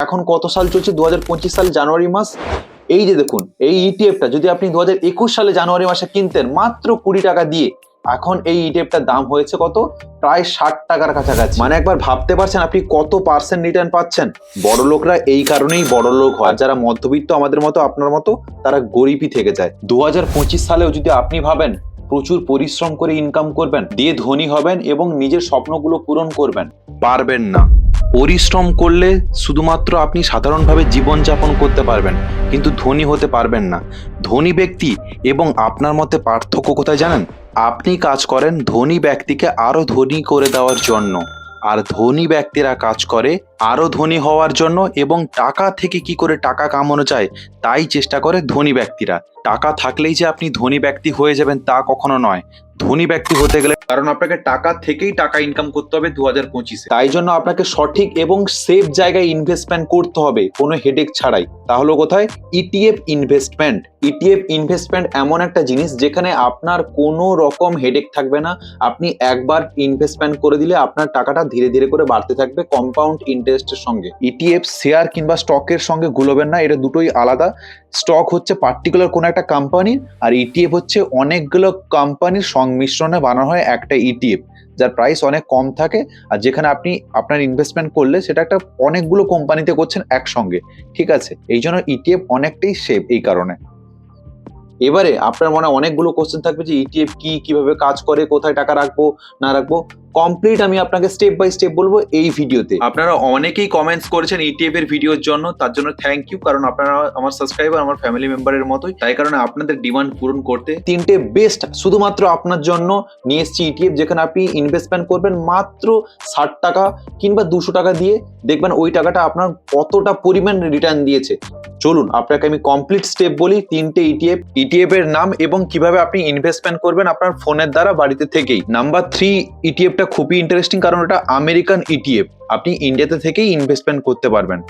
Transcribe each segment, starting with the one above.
এখন কত সাল চলছে? দু সাল জানুয়ারি মাস। এই যে দেখুন, এই ইটিএফটা যদি আপনি দু হাজার একুশ সালে জানুয়ারি মাসে কিনতেন, মাত্র কুড়ি টাকা দিয়ে, এখন এই ইটিএফটার দাম হয়েছে কত? প্রায় ষাট টাকার কাছাকাছি। মানে একবার ভাবতে পারছেন আপনি কত পার্সেন্ট রিটার্ন পাচ্ছেন? বড় লোকরা এই কারণেই বড় লোক হয়। যারা মধ্যবিত্ত আমাদের মতো, আপনার মতো, তারা গরিবই থেকে যায়। দু হাজার পঁচিশ সালেও যদি আপনি ভাবেন, প্রচুর পরিশ্রম করে ইনকাম করবেন, দিয়ে ধনী হবেন এবং নিজের স্বপ্নগুলো পূরণ করবেন, পারবেন না। পরিশ্রম করলে শুধুমাত্র আপনি সাধারণভাবে জীবনযাপন করতে পারবেন, কিন্তু ধনী হতে পারবেন না। ধনী ব্যক্তি এবং আপনার মতে পার্থক্য কোথায় জানেন? আপনি কাজ করেন, ধনী ব্যক্তিকে আরও ধনী করে দেওয়ার জন্য। আর ধনী ব্যক্তিরা কাজ করে আরও ধনী হওয়ার জন্য এবং টাকা থেকে কি করে টাকা কামানো যায়, তাই চেষ্টা করে ধনী ব্যক্তিরা। টাকা থাকলেই যে আপনি ধনী ব্যক্তি হয়ে যাবেন তা কখনো নয়। ধনী ব্যক্তি হতে গেলে কারণ আপনাকে টাকা থেকেই টাকা ইনকাম করতে হবে দু হাজার পঁচিশে। তাই জন্য আপনাকে সঠিক এবং সেফ জায়গায় ইনভেস্টমেন্ট করতে হবে, কোনো হেডেক ছাড়াই। তাহলে কোথায়? ইটিএফ ইনভেস্টমেন্ট ইটিএফ ইনভেস্টমেন্ট এমন একটা জিনিস যেখানে আপনার কোনো রকম হেডেক থাকবে না। আপনি একবার ইনভেস্টমেন্ট করে দিলে আপনার টাকাটা ধীরে ধীরে করে বাড়তে থাকবে কম্পাউন্ড ইন্টারেস্টের সঙ্গে। ইটিএফ শেয়ার কিংবা স্টকের সঙ্গে গুলোবেন না, এটা দুটোই আলাদা। স্টক হচ্ছে পার্টিকুলার কোনো একটা কোম্পানির আর ইটিএফ হচ্ছে অনেকগুলো কোম্পানির সংমিশ্রণে বানানো হয় একটা ইটিএফ যার প্রাইস অনেক কম থাকে, আর যেখানে আপনি আপনার ইনভেস্টমেন্ট করলে সেটা একটা অনেকগুলো কোম্পানিতে করছেন একসঙ্গে। ঠিক আছে? এই জন্য ইটিএফ অনেকটাই সেফ এই কারণে। এবারে আপনার মনে অনেকগুলো কোশ্চেন থাকবে যে ইটিএফ কি, কীভাবে কাজ করে, কোথায় টাকা রাখব, না রাখব? কমপ্লিট আমি আপনাকে স্টেপ বাই স্টেপ বলব এই ভিডিওতে। আপনারা অনেকেই কমেন্টস করেছেন ইটিএফ এর ভিডিওর জন্য তার জন্য থ্যাংক ইউ কারণ আপনারা আমার সাবস্ক্রাইবার আমার ফ্যামিলি মেম্বারের মতোই তাই কারণে আপনাদের ডিমান্ড পূরণ করতে তিনটে বেস্ট শুধুমাত্র আপনার জন্য নিয়ে এসেছি ইটিএফ যেখানে আপনি ইনভেস্টমেন্ট করবেন মাত্র ষাট টাকা কিংবা দুশো টাকা দিয়ে। দেখবেন ওই টাকাটা আপনার কতটা পরিমাণ রিটার্ন দিয়েছে। চলুন আপনাকে আমি কমপ্লিট স্টেপ বলি তিনটে E ইটিএফ ইটিএফ এর নাম এবং কীভাবে আপনি ইনভেস্টমেন্ট করবেন আপনার ফোনের দ্বারা বাড়িতে থেকেই। নাম্বার থ্রি ইটিএফটা খুবই ইন্টারেস্টিং কারণ এটা আমেরিকান ইটিএফ আপনি ইন্ডিয়াতে থেকেই ইনভেস্টমেন্ট করতে পারবেন।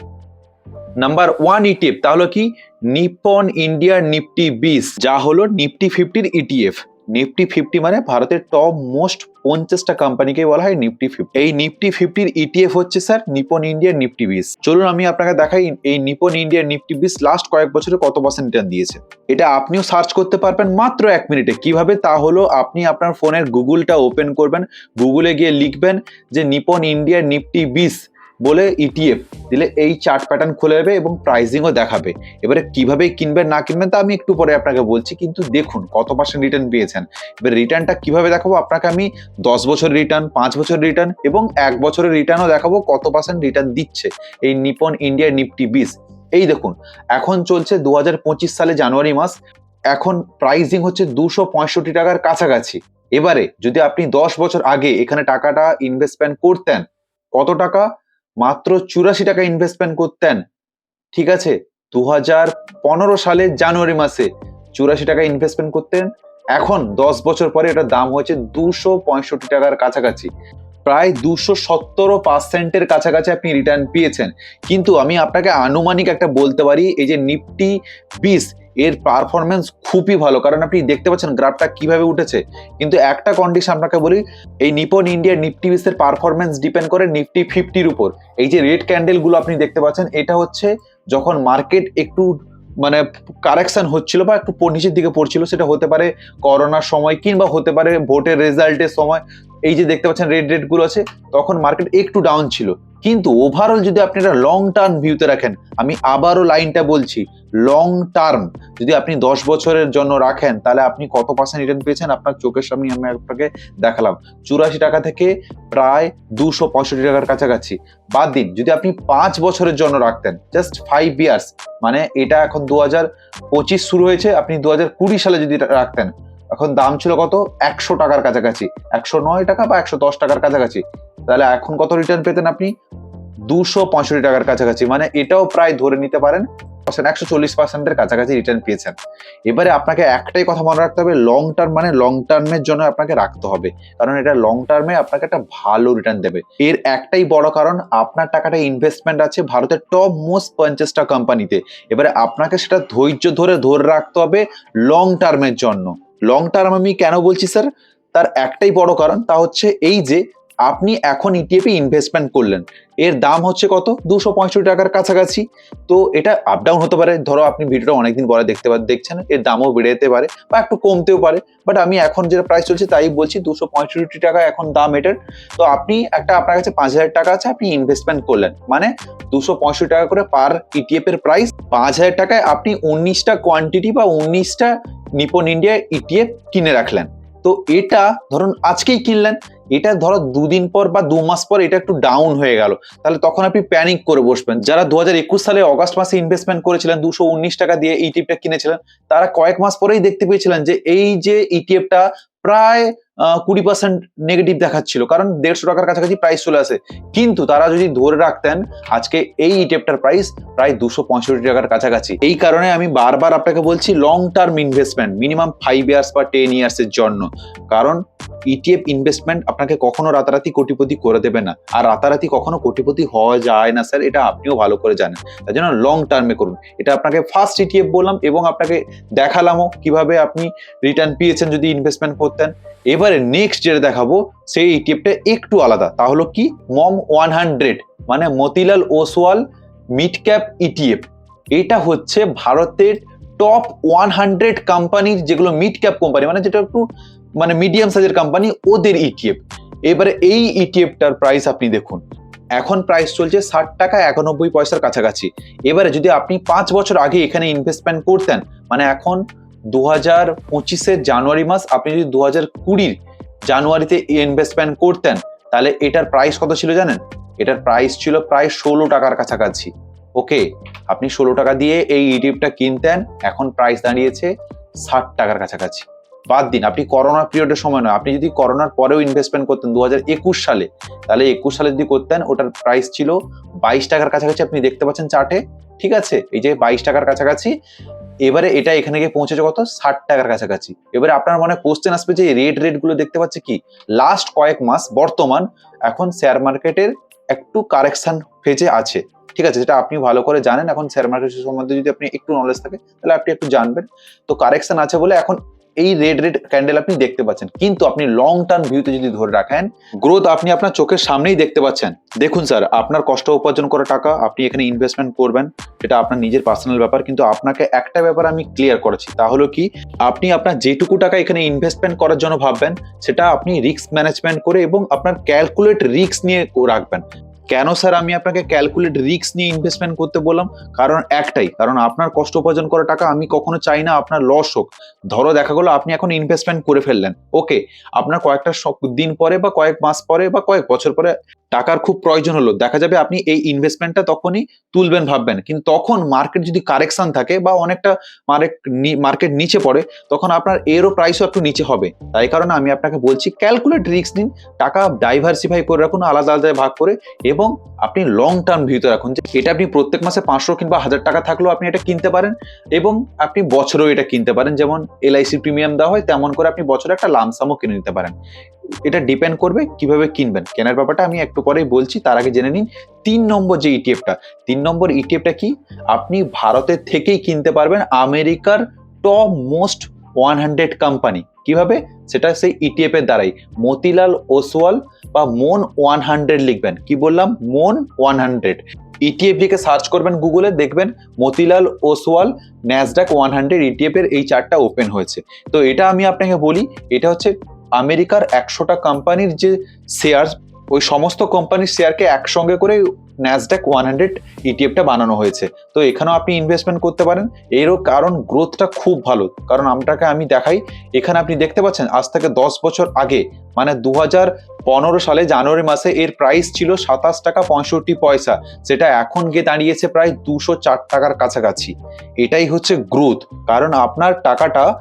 নাম্বার ওয়ান ইটিএফ তাহলে কি? নিপন ইন্ডিয়া নিফটি বিস যা হলো নিফটি ফিফটির ইটিএফ নিফটি ফিফটি মানে ভারতের টপ মোস্ট পঞ্চাশটা কোম্পানিকে বলা হয় নিফটি ফিফটি। এই নিফটি ফিফটির ইটিএফ হচ্ছে sir Nippon India Nifty BeES. চলুন আমি আপনাকে দেখাই এই Nippon India Nifty BeES last কয়েক বছরে কত পার্সেন্ট রিটার্ন দিয়েছে। এটা আপনিও সার্চ করতে পারবেন মাত্র এক মিনিটে। কীভাবে? তা হলো আপনি আপনার ফোনের গুগলটা ওপেন করবেন গুগলে গিয়ে লিখবেন যে নিপন ইন্ডিয়া নিফটি বিস বলে ইটিএফ দিলে এই চার্ট প্যাটার্ন খুলে যাবে এবং প্রাইজিংও দেখাবে। এবারে কীভাবে কিনবেন না কিনবেন তা আমি একটু পরে আপনাকে বলছি, কিন্তু দেখুন কত পার্সেন্ট রিটার্ন পেয়েছেন। এবার রিটার্নটা কীভাবে দেখাবো, আপনাকে আমি দশ বছর রিটার্ন পাঁচ বছর রিটার্ন এবং এক বছরের রিটার্নও দেখাবো কত পার্সেন্ট রিটার্ন দিচ্ছে এই নিপন ইন্ডিয়া নিফটি বিস এই দেখুন, এখন চলছে দু হাজার পঁচিশ সালে জানুয়ারি মাস, এখন প্রাইজিং হচ্ছে দুশো পঁয়ষট্টি টাকার কাছাকাছি। এবারে যদি আপনি দশ বছর আগে এখানে টাকাটা ইনভেস্টমেন্ট করতেন, কত টাকা? মাত্র চুরাশি টাকা ইনভেস্টমেন্ট করতেন। ঠিক আছে? দু হাজার পনেরো সালের জানুয়ারি মাসে চুরাশি টাকা ইনভেস্টমেন্ট করতেন। এখন দশ বছর পরে এটার দাম হয়েছে দুশো পঁয়ষট্টি টাকার কাছাকাছি। প্রায় দুশো সত্তর পার্সেন্টের কাছাকাছি আপনি রিটার্ন পেয়েছেন। কিন্তু আমি আপনাকে আনুমানিক একটা বলতে পারি, এই যে নিফটি বিস এর পারফরমেন্স খুবই ভালো। কারণ আপনি দেখতে পাচ্ছেন গ্রাফটা কীভাবে উঠেছে। কিন্তু একটা কন্ডিশন আপনাকে বলি, এই নিপন ইন্ডিয়া নিফটি বিসের পারফরমেন্স ডিপেন্ড করে নিফটি ফিফটির উপর। এই যে রেড ক্যান্ডেলগুলো আপনি দেখতে পাচ্ছেন, এটা হচ্ছে যখন মার্কেট একটু মানে কারেকশন হচ্ছিল বা একটু নিচের দিকে পড়ছিল, সেটা হতে পারে করোনার সময় কিংবা হতে পারে ভোটের রেজাল্টের সময়। এই যে দেখতে পাচ্ছেন রেড রেডগুলো আছে, তখন মার্কেট একটু ডাউন ছিল। কিন্তু ওভারঅল যদি আপনি এটা লং টার্ম ভিউতে রাখেন, আমি আবারও লাইনটা বলছি লং টার্ম যদি আপনি দশ বছরের জন্য রাখেন, তাহলে আপনি কত পার্সেন্ট রিটার্ন পেয়েছেন? আপনার চোখের সামনে আমি আপনাকে দেখালাম। চুরাশি টাকা থেকে প্রায় দুশো পঁয়ষট্টি টাকার কাছাকাছি। বাদ দিন, যদি আপনি পাঁচ বছরের জন্য রাখতেন জাস্ট ফাইভ ইয়ার্স মানে এটা এখন দু হাজার পঁচিশ শুরু হয়েছে, আপনি দু হাজার কুড়ি সালে যদি রাখতেন, এখন দাম ছিল কত? একশো টাকার কাছাকাছি। একশো নয় টাকা বা একশো দশ টাকার কাছাকাছি। তাহলে এখন কত রিটার্ন পেতেন আপনি? দুশো পঁয়ষট্টি টাকার কাছাকাছি মানে এটাও প্রায় ধরে নিতে পারেন একশো চল্লিশ পার্সেন্টের কাছাকাছি রিটার্ন পেয়েছেন। এবারে আপনাকে একটাই কথা মনে রাখতে হবে লং টার্ম মানে লং টার্মের জন্য আপনাকে রাখতে হবে। কারণ এটা লং টার্মে আপনাকে একটা ভালো রিটার্ন দেবে। এর একটাই বড় কারণ, আপনার টাকাটা ইনভেস্টমেন্ট আছে ভারতের টপ মোস্ট পঞ্চাশটা কোম্পানিতে এবারে আপনাকে সেটা ধৈর্য ধরে ধরে রাখতে হবে লং টার্মের জন্য। লং টার্ম আমি কেন বলছি স্যার তার একটাই বড় কারণ, তা হচ্ছে এই যে আপনি এখন E ইটিএফে ইনভেস্টমেন্ট করলেন। এর দাম হচ্ছে কত? দুশো পঁয়ষট্টি টাকার কাছাকাছি। তো এটা আপ ডাউন হতে পারে। ধরো আপনি ভিডিওটা অনেকদিন পরে দেখতে পা দেখছেন, এর দামও বেড়ে যেতে পারে বা একটু কমতেও পারে। বাট আমি এখন যেটা প্রাইস চলছে তাই বলছি, দুশো পঁয়ষট্টি টাকা এখন দাম এটার। তো আপনি একটা আপনার কাছে পাঁচ হাজার টাকা আছে, আপনি ইনভেস্টমেন্ট করলেন। মানে দুশো পঁয়ষট্টি টাকা করে পার ইটিএফ এর প্রাইস পাঁচ হাজার টাকায় আপনি উনিশটা কোয়ান্টিটি বা উনিশটা নিপন ইন্ডিয়া ইটিএফ কিনে রাখলেন। তো এটা ধরুন আজকেই কিনলেন। এটা ধরো দুদিন পর বা দু মাস পর এটা একটু ডাউন হয়ে গেল। তাহলে তখন আপনি প্যানিক করে বসবেন। যারা দু হাজার একুশ সালে অগাস্ট মাসে ইনভেস্টমেন্ট করেছিলেন, দুশো টাকা দিয়ে ইটিএফটা কিনেছিলেন, তারা কয়েক মাস পরেই দেখতে পেয়েছিলেন যে এই যে ইটিএফটা প্রায় কুড়ি পার্সেন্ট নেগেটিভ দেখাচ্ছিল। কারণ দেড়শো টাকার কাছাকাছি প্রাইস চলে আসে। কিন্তু তারা যদি ধরে রাখতেন, আজকে এই ইটিএফটার প্রাইস প্রায় দুশো পঁয়ষট্টি টাকার কাছাকাছি। এই কারণে আমি বারবার আপনাকে বলছি long term investment minimum five years বা টেন ইয়ার্সের জন্য। কারণ ইটিএফ ইনভেস্টমেন্ট আপনাকে কখনো রাতারাতি কোটিপতি করে দেবে না। আর রাতারাতি কখনো কোটিপতি হওয়া যায় না, স্যার। এটা আপনিও ভালো করে জানেন। তাই জন্য লং টার্মে করুন। এটা আপনাকে ফার্স্ট ইটিএফ বললাম এবং আপনাকে দেখালামও কীভাবে আপনি রিটার্ন পেয়েছেন যদি ইনভেস্টমেন্ট করতেন। এবারে নেক্সট যেটা দেখাবো, সেই ইটিএফটা একটু আলাদা। তা হলো কি? মম ওয়ান হান্ড্রেড মানে Motilal Oswal mid cap ETF এটা হচ্ছে ভারতের টপ ওয়ান হান্ড্রেড কোম্পানির যেগুলো মিড ক্যাপ কোম্পানি মানে যেটা একটু মানে মিডিয়াম সাইজের কোম্পানি ওদের ইটিএফ এবারে এই ইটিএফটার প্রাইস আপনি দেখুন। এখন প্রাইস চলছে ষাট টাকা একানব্বই পয়সার কাছাকাছি। এবারে যদি আপনি পাঁচ বছর আগে এখানে ইনভেস্টমেন্ট করতেন মানে এখন দু হাজার পঁচিশের জানুয়ারি মাস, আপনি যদি দু হাজার কুড়ির জানুয়ারিতে ইনভেস্টমেন্ট করতেন, তাহলে এটার প্রাইস কত ছিল জানেন? এটার প্রাইস ছিল প্রায় ষোলো টাকার কাছাকাছি। ওকে আপনি ষোলো টাকা দিয়ে এই ইটিএফটা কিনতেন, এখন প্রাইস দাঁড়িয়েছে ষাট টাকার কাছাকাছি। বাদ দিন। আপনি করোনা পিরিয়ডের সময় নয়। আপনি যদি করোনার পরেও ইনভেস্টমেন্ট করতেন দু সালে, তাহলে একুশ সালে যদি করতেন, ওটার প্রাইস ছিল বাইশ টাকার কাছাকাছি। আপনি দেখতে পাচ্ছেন চার্টে ঠিক আছে? এই যে বাইশ টাকার কাছাকাছি, এবারে এটা এখানে গিয়ে পৌঁছেছে কত? ষাট টাকার কাছাকাছি। এবারে আপনার মনে কোশ্চেন আসবে যে রেট রেটগুলো দেখতে পাচ্ছে কি? লাস্ট কয়েক মাস, বর্তমান, এখন শেয়ার মার্কেটের একটু কারেকশন ফেজে আছে। ঠিক আছে? যেটা আপনি ভালো করে জানেন, এখন শেয়ার মার্কেট সম্বন্ধে যদি আপনি একটু নলেজ থাকে, তাহলে আপনি একটু জানবেন। তো কারেকশন আছে বলে এখন এই রেড রেড ক্যান্ডেল আপনি দেখতে পাচ্ছেন। কিন্তু আপনি লং টার্ম ভিউতে যদি ধরে রাখেন গ্রোথ আপনি আপনার চোখের সামনেই দেখতে পাচ্ছেন। দেখুন স্যার আপনার কষ্ট উপার্জন করা টাকা, আপনি এখানে ইনভেস্টমেন্ট করবেন, এটা আপনার নিজের পার্সোনাল ব্যাপার, কিন্তু আপনাকে একটা ব্যাপার আমি ক্লিয়ার করেছি, তা হলো কি, আপনি আপনার যেটুকু টাকা এখানে ইনভেস্টমেন্ট করার জন্য ভাববেন, সেটা আপনি রিস্ক ম্যানেজমেন্ট করে এবং আপনার ক্যালকুলেট রিস্ক নিয়ে রাখবেন। কেন স্যার আমি আপনাকে ক্যালকুলেট রিক্স নিয়ে ইনভেস্টমেন্ট করতে বললাম? কারণ একটাই, কারণ আপনার কষ্ট উপার্জন করা টাকা আমি কখনো চাই না, আপনার লস হোক। ধরো দেখা গেলো আপনি এখন ইনভেস্টমেন্ট করে ফেললেন। ওকে আপনার কয়েকটা দিন পরে বা কয়েক মাস পরে বা কয়েক বছর পরে টাকার খুব প্রয়োজন হলো। দেখা যাবে আপনি এই ইনভেস্টমেন্টটা তখনই তুলবেন, ভাববেন। কিন্তু তখন মার্কেট যদি কারেকশন থাকে বা অনেকটা মার্কেট নিচে পড়ে, তখন আপনার এরও প্রাইসও একটু নিচে হবে। তাই কারণে আমি আপনাকে বলছি ক্যালকুলেট রিস্ক নিন, টাকা ডাইভার্সিফাই করে রাখুন, আলাদা আলাদা ভাগ করে এবং আপনি লং টার্ম ভিউতে রাখুন যে এটা আপনি প্রত্যেক মাসে পাঁচশো কিংবা হাজার টাকা থাকলেও আপনি এটা কিনতে পারেন এবং আপনি বছরেও এটা কিনতে পারেন। যেমন এলআইসি প্রিমিয়াম দেওয়া হয়, তেমন করে আপনি বছরে একটা লামসামও কিনে নিতে পারেন। এটা ডিপেন্ড করবে কীভাবে কিনবেন। কেনার ব্যাপারটা আমি একটু পরেই বলছি, তার আগে জেনে নিন, তিন নম্বর যে ইটিএফটা তিন নম্বর ইটিএফটা কি? আপনি ভারতের থেকেই কিনতে পারবেন আমেরিকার top most one hundred company কীভাবে? সেটা সেই ইটিএফ এর দ্বারাই। মতিলাল ওসওয়াল বা মন ওয়ান হান্ড্রেড লিখবেন। কি বললাম? মন ওয়ান হান্ড্রেড ইটিএফ লিখে সার্চ করবেন গুগলে দেখবেন Motilal Oswal Nasdaq one hundred ETF এর এই চারটা ওপেন হয়েছে। তো এটা আমি আপনাকে বলি, এটা হচ্ছে আমেরিকার একশোটা কোম্পানির যে শেয়ার ওই সমস্ত কোম্পানির শেয়ারকে একসঙ্গে করে ন্যাসডাক ওয়ান হান্ড্রেড ইটিএফটা বানানো হয়েছে। তো এখানেও আপনি ইনভেস্টমেন্ট করতে পারেন। এরও কারণ গ্রোথটা খুব ভালো। কারণ আমটাকে আমি দেখাই। এখানে আপনি দেখতে পাচ্ছেন, আজ থেকে দশ বছর আগে মানে দু পনেরো সালে জানুয়ারি মাসে এর প্রাইস ছিল সাতাশ টাকা পঁয়ষট্টি পয়সা। সেটা এখন গিয়ে দাঁড়িয়েছে প্রায় দুশো চার টাকার কাছাকাছি। এটাই হচ্ছে গ্রোথ কারণ আপনার টাকাটা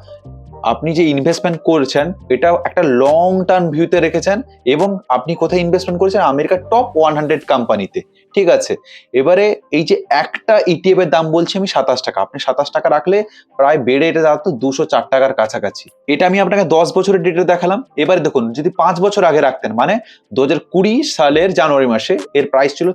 আপনি যে ইনভেস্টমেন্ট করছেন এটা একটা লং টার্ম ভিউতে রেখেছেন এবং আপনি কোথায় ইনভেস্টমেন্ট করেছেন? আমেরিকার টপ ওয়ান হান্ড্রেড কোম্পানিতে ঠিক আছে? এবারে এই যে একটা ইটিএফ এর দাম বলছি আমি সাতাশ টাকা। আপনি সাতাশ টাকা রাখলে প্রায় বেড়ে এটা দাঁড়াতো দুশো চার টাকার কাছাকাছি। এটা আমি আপনাকে দশ বছরের ডেটে দেখালাম। এবারে দেখুন, যদি পাঁচ বছর আগে রাখতেন মানে দু হাজার কুড়ি সালের জানুয়ারি মাসে এর প্রাইস ছিল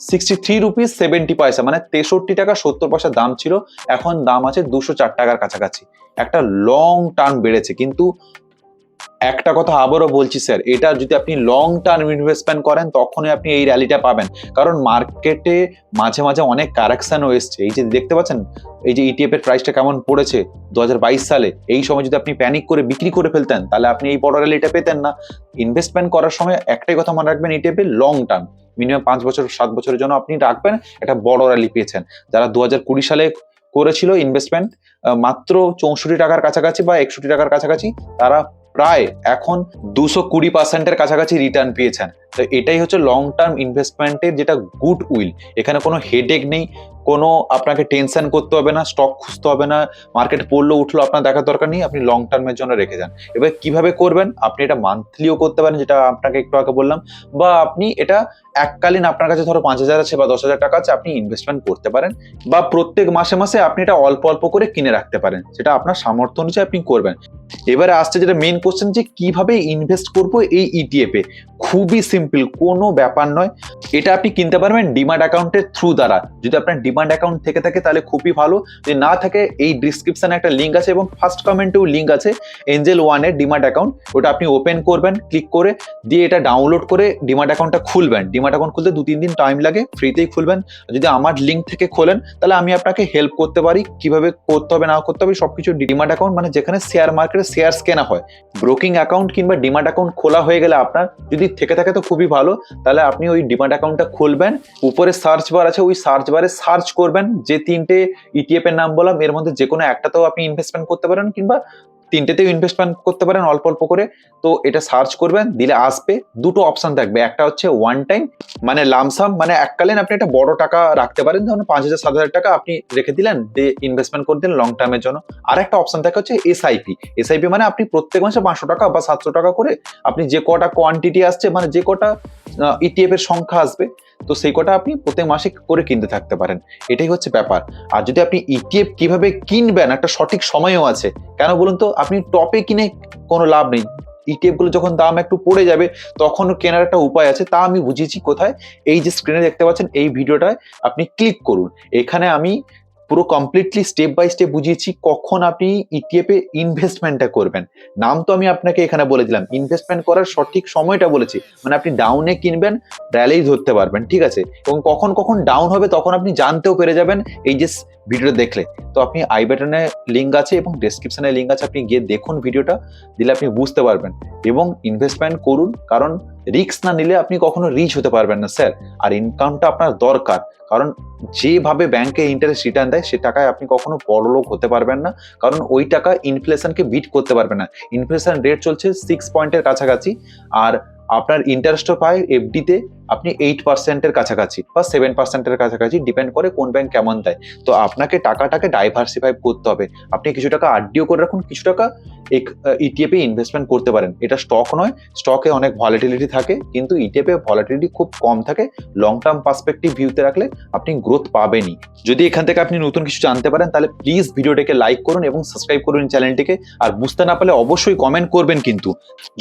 সিক্সটি থ্রি রুপিস সেভেন্টি পয়সা মানে তেষট্টি টাকা সত্তর পয়সা দাম ছিল, এখন দাম আছে দুশো চার টাকার কাছাকাছি। একটা লং টার্ম বেড়েছে, কিন্তু একটা কথা আবারও বলছি স্যার এটা যদি আপনি লং টার্ম ইনভেস্টমেন্ট করেন, তখনই আপনি এই র্যালিটা পাবেন। কারণ মার্কেটে মাঝে মাঝে অনেক কারেকশনও এসছে। এই যে দেখতে পাচ্ছেন, এই যে ইটিএফ এর প্রাইসটা কেমন পড়েছে দু হাজার বাইশ সালে, এই সময় যদি আপনি প্যানিক করে বিক্রি করে ফেলতেন, তাহলে আপনি এই বড় র্যালিটা পেতেন না। ইনভেস্টমেন্ট করার সময় একটাই কথা মনে রাখবেন ইটিএফ লং টার্ম মিনিমাম পাঁচ বছর, সাত বছরের জন্য আপনি রাখবেন। একটা বড় র্যালি পেয়েছেন। যারা দু সালে করেছিল ইনভেস্টমেন্ট মাত্র চৌষট্টি টাকার কাছাকাছি বা একষট্টি টাকার কাছাকাছি, তারা প্রায় এখন দুশো কুড়ি পার্সেন্টের কাছাকাছি রিটার্ন পেয়েছেন। তো এটাই হচ্ছে লং টার্ম ইনভেস্টমেন্টের যেটা গুড উইল এখানে কোনো হেডেক নেই, কোনো আপনাকে টেনশন করতে হবে না স্টক খুঁজতে হবে না মার্কেট পড়ল, উঠল, আপনার দেখার দরকার নেই, আপনি লং টার্মের জন্য রেখে যান। এবার কীভাবে করবেন? আপনি এটা মান্থলিও করতে পারেন, যেটা আপনাকে একটু আগে বললাম, বা আপনি এটা এককালীন আপনার কাছে ধরো পাঁচ হাজার আছে বা দশ হাজার টাকা আছে, আপনি ইনভেস্টমেন্ট করতে পারেন, বা প্রত্যেক মাসে মাসে আপনি এটা অল্প অল্প করে কিনে রাখতে পারেন, সেটা আপনার সামর্থ্য অনুযায়ী আপনি করবেন। এবারে আসছে যেটা মেন কোশ্চেন যে কীভাবে ইনভেস্ট করব এই ইটিএফ এ? খুবই সিম্পল কোনো ব্যাপার নয়। এটা আপনি কিনতে পারবেন ডিমান্ড অ্যাকাউন্টের থ্রু দ্বারা। যদি আপনার ডিমান্ড অ্যাকাউন্ট থেকে থাকে তাহলে খুবই ভালো। যদি না থাকে, এই ডিসক্রিপশনে একটা লিঙ্ক আছে এবং ফার্স্ট কমেন্টেও লিঙ্ক আছে এঞ্জেল ওয়ানের ডিমান্ড অ্যাকাউন্ট ওটা আপনি ওপেন করবেন ক্লিক করে দিয়ে এটা ডাউনলোড করে ডিমান্ড অ্যাকাউন্টটা খুলবেন। ডিমান্ড অ্যাকাউন্ট খুলতে দু তিন দিন টাইম লাগে ফ্রিতেই খুলবেন। যদি আমার লিঙ্ক থেকে খোলেন, তাহলে আমি আপনাকে হেল্প করতে পারি। কীভাবে করতে হবে, না করতে হবে, সবকিছু ডিমান্ড অ্যাকাউন্ট মানে যেখানে শেয়ার মার্কেটে শেয়ার কেনা হয়। ব্রোকিং অ্যাকাউন্ট কিংবা ডিমান্ড অ্যাকাউন্ট খোলা হয়ে গেলে আপনার যদি থেকে থাকে তো খুবই ভালো। তাহলে আপনি ওই ডিমান্ড অ্যাকাউন্টটা খুলবেন, উপরে সার্চ বার আছে, ওই সার্চ বারে সার্চ করবেন যে তিনটে ইটিএফ এর নাম বললাম, এর মধ্যে যে কোনো একটাতেও আপনি ইনভেস্টমেন্ট করতে পারেন কিংবা তিনটেতেও ইনভেস্টমেন্ট করতে পারেন অল্প অল্প করে। তো এটা সার্চ করবেন, দিলে আসবে। দুটো অপশন থাকবে। একটা হচ্ছে ওয়ান টাইম মানে লামসাম মানে এককালীন আপনি একটা বড় টাকা রাখতে পারেন। ধরুন পাঁচ হাজার, সাত হাজার টাকা আপনি রেখে দিলেন, দিয়ে ইনভেস্টমেন্ট করে দিলেন লং টার্মের জন্য। আর একটা অপশন থাকে হচ্ছে এসআইপি এসআইপি মানে আপনি প্রত্যেক মাসে পাঁচশো টাকা বা সাতশো টাকা করে আপনি যে কটা কোয়ান্টিটি আসছে মানে যে কটা ইটিএফ এর সংখ্যা আসবে তো সেই কটা আপনি প্রত্যেক মাসে করে কিনতে থাকতে পারেন। এটাই হচ্ছে ব্যাপার। আর যদি আপনি ইটিএফ কীভাবে কিনবেন, একটা সঠিক সময়ও আছে, কেন বলুন তো, আপনি টপে কিনে কোনো লাভ নেই। ইটিএফগুলো যখন দাম একটু পড়ে যাবে তখন কেনার একটা উপায় আছে, তা আমি বুঝিয়েছি কোথায়। এই যে স্ক্রিনে দেখতে পাচ্ছেন, এই ভিডিওটায় আপনি ক্লিক করুন। এখানে আমি পুরো কমপ্লিটলি স্টেপ বাই স্টেপ বুঝিয়েছি কখন আপনি ইটিএফে এ ইনভেস্টমেন্টটা করবেন। নাম তো আমি আপনাকে এখানে বলে দিলাম। ইনভেস্টমেন্ট করার সঠিক সময়টা বলেছি। মানে আপনি ডাউনে কিনবেন র্যালেই ধরতে পারবেন, ঠিক আছে? এবং কখন কখন ডাউন হবে তখন আপনি জানতেও পেরে যাবেন। এই যে ভিডিওটা দেখলে। তো আপনি আই বাটনে লিঙ্ক আছে এবং ডেসক্রিপশনে লিঙ্ক আছে, আপনি গিয়ে দেখুন ভিডিওটা, দিলে আপনি বুঝতে পারবেন। এবং ইনভেস্টমেন্ট করুন, কারণ রিস্ক না নিলে আপনি কখনো রিচ হতে পারবেন না স্যার আর ইনকামটা আপনার দরকার। কারণ যেভাবে ব্যাংকে ইন্টারেস্ট রিটার্ন দেয়, সে টাকায় আপনি কখনো বড়লোক হতে পারবেন না। কারণ ওই টাকা ইনফ্লেশনকে বিট করতে পারবে না। ইনফ্লেশন রেট চলছে সিক্স পয়েন্টের কাছাকাছি। আর আপনার ইন্টারেস্টও পায় এফডিতে আপনি এইট পার্সেন্টের কাছাকাছি বা সেভেন পার্সেন্টের কাছাকাছি ডিপেন্ড করে কোন ব্যাংক কেমন দেয়। তো আপনাকে টাকাটাকে ডাইভার্সিফাই করতে হবে। আপনি কিছু টাকা আরডিও করে রাখুন, কিছু টাকা ইটিএফে ইনভেস্টমেন্ট করতে পারেন। এটা স্টক নয় স্টকে অনেক ভলিটিলিটি থাকে, কিন্তু ইটিএফে ভলিটিলিটি খুব কম থাকে। লং টার্ম পার্সপেক্টিভ ভিউতে রাখলে আপনি গ্রোথ পাবেনই। যদি এখান থেকে আপনি নতুন কিছু জানতে পারেন, তাহলে প্লিজ ভিডিওটাকে লাইক করুন এবং সাবস্ক্রাইব করুন চ্যানেলটিকে আর বুঝতে না পারলে অবশ্যই কমেন্ট করবেন কিন্তু।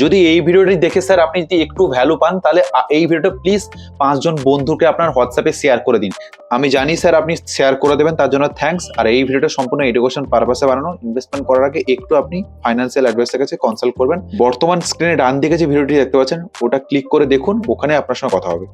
যদি এই ভিডিওটি দেখে স্যার আপনি যদি একটু ভ্যালু পান, তাহলে এই ভিডিওটা প্লিজ পাঁচজন বন্ধুকে আপনার হোয়াটসঅ্যাপে শেয়ার করে দিন। আমি জানি স্যার আপনি শেয়ার করে দেবেন, তার জন্য থ্যাংকস আর এই ভিডিওটা সম্পূর্ণ এডুকেশন পারপাসে বানানো। ইনভেস্টমেন্ট করার আগে একটু আপনি ফাইন্যান্সিয়াল অ্যাডভাইসের কাছে কনসাল্ট করবেন। বর্তমান স্ক্রিনে ডান দিকে যে ভিডিওটি দেখতে পাচ্ছেন, ওটা ক্লিক করে দেখুন, ওখানে আপনার সঙ্গে কথা হবে।